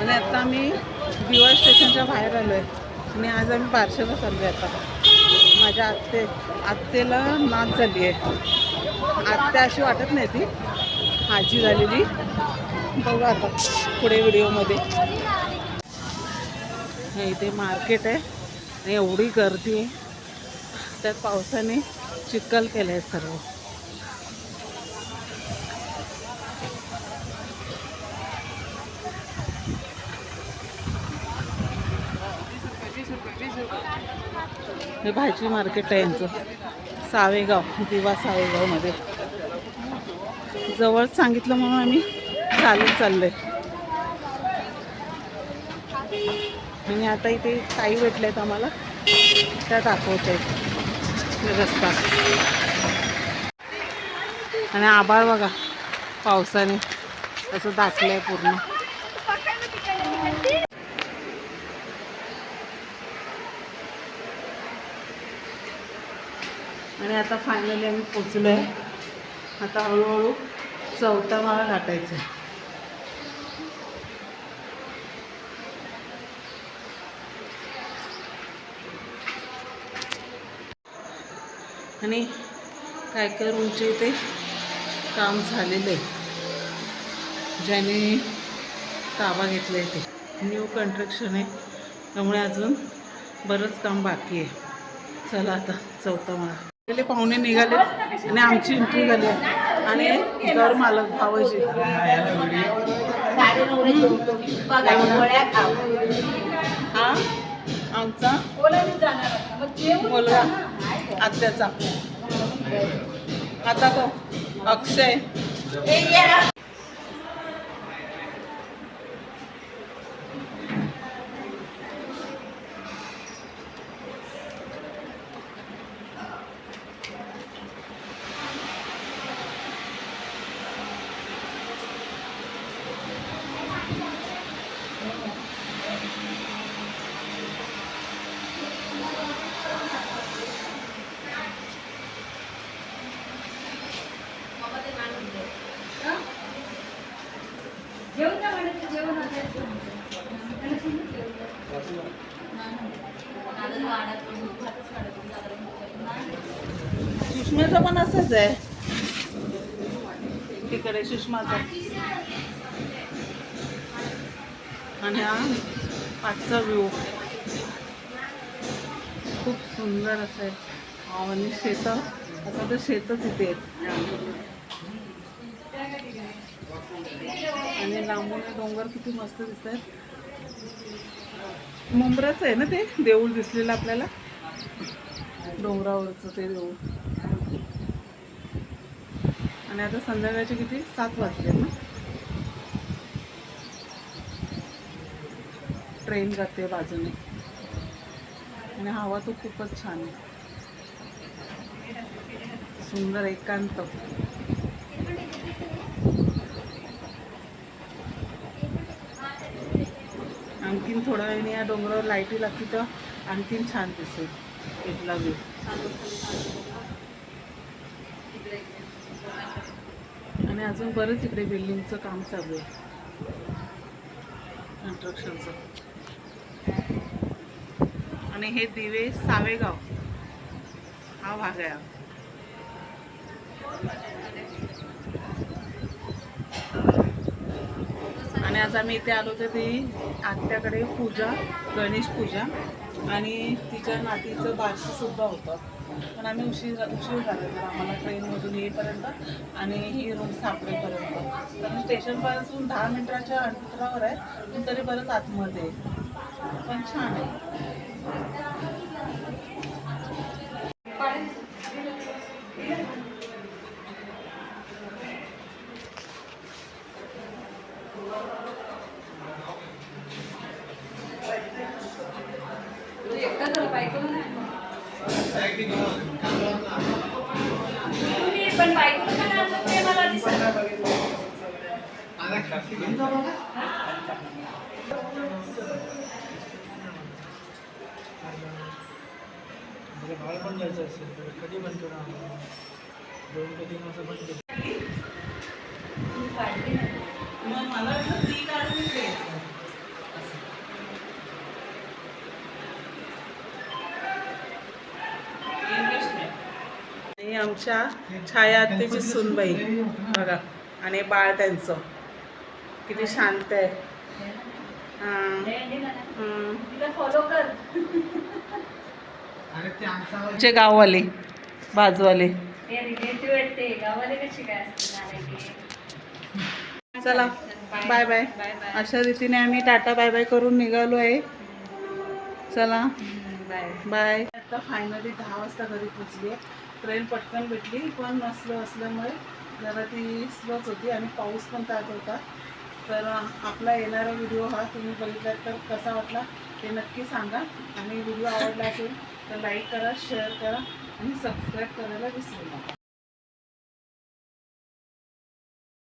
आणि आता आम्ही दिवा स्टेशनच्या बाहेर आलो आहे आणि आज आम्ही पार्शलच चाललो आहे आता. माझ्या आत्ते आत्तेला नाच झाली आहे. आत्त्या अशी वाटत नाही ती. आजी झालेली. बघू आता पुढे व्हिडिओमध्ये. हे इथे मार्केट आहे. आणि एवढी गर्दी आहे. त्यात पावसाने चिखल केलं आहे सर्व. हे भाजी मार्केट आहे यांचं. सावेगाव दिवा सावेगावमध्ये. जवळ सांगितलं म्हणून आम्ही चालत आहे आणि आता इथे ताई भेटले आहेत आम्हाला. त्या दाखवत आहेत रस्ता. आणि आभाळ बघा पावसाने असं दाखलंय पूर्ण. आणि आता फायनली आम्ही पोचलो आहे आता हळूहळू चौथा माळा गाठायचा आहे आणि काय काय रूमचे इथे काम झालेलं आहे. ज्याने ताबा घेतला आहे ते. न्यू कन्स्ट्रक्शन आहे. त्यामुळे अजून बरंच काम बाकी आहे. चला आता चौथा मला गेले पाहुणे निघाले आणि आमची एंट्री झाली आणि घर मालक भावाजी. हा? आमचा? मुलगा आत्याचा. आता तो अक्षय. सुषमेचं पण असंच आहे. तिकडे सुषमाचा. आणि हा आजचा व्ह्यू खूप सुंदर असं आहे. आणि शेत आता तर शेतच इथे आहेत. आणि लांबून डोंगर किती मस्त दिसत आहेत मुंब्राचं आहे ना ते? देऊळ दिसलेलं आपल्याला? डोंगरावरचं ते देऊळ. आणि आता संध्याकाळचे किती? सात वाजले ना. ट्रेन जाते बाजूने. आणि हवा तो खूपच छान आहे. सुंदर एकांत. आणखीन थोड्या वेळाने या डोंगरावर लाईटी लागली तर आणखीन छान दिसेल. इथला व्ह्यू आणि अजून बरंच इकडे बिल्डिंगचं काम चालू आहे. कन्स्ट्रक्शनचं आणि हे दिवे सावेगाव. हा भाग आहे आणि आज आम्ही इथे आलो तर ती आत्याकडे पूजा गणेश पूजा आणि तिच्या नातीचं बारसं सुद्धा होतं. पण आम्ही उशीर उशीर झाला तर आम्हाला ट्रेनमधून येईपर्यंत आणि ही रूम सापडेपर्यंत. कारण स्टेशनपासून दहा मिनिटाच्या अंतरावर आहे पण तरी बरंच आतमध्ये आहे. पण छान आहे. पण बायको पण ते मला बाळ पण जायचं असेल तर कधी म्हणतो ना. मग मला वाटलं ती काढून इकडे घेतलं. आणि आमच्या छाया आत्तेची सुनबाई. बघा. आणि बाळ त्यांचं. किती शांत आहे. तिला फॉलो कर. चे गाववाले बाजूवाले? चला. बाय बाय बाय बाय अशा रीतीने आम्ही टाटा बाय बाय करून निघालो आहे. चला. बाय बाय आता फायनली दहा वाजता घरी पोचली आहे ट्रेन पटकन भेटली पण स्लो असल्यामुळे जरा ती स्लोच होती आणि पाऊस पण त्यात होता. तर आपला येणारा व्हिडिओ हा तुम्ही बघितला तर कसा वाटला ते नक्की सांगा. आणि व्हिडिओ आवडला असेल तर लाईक करा शेअर करा आणि सबस्क्राईब करायला विसरू नका.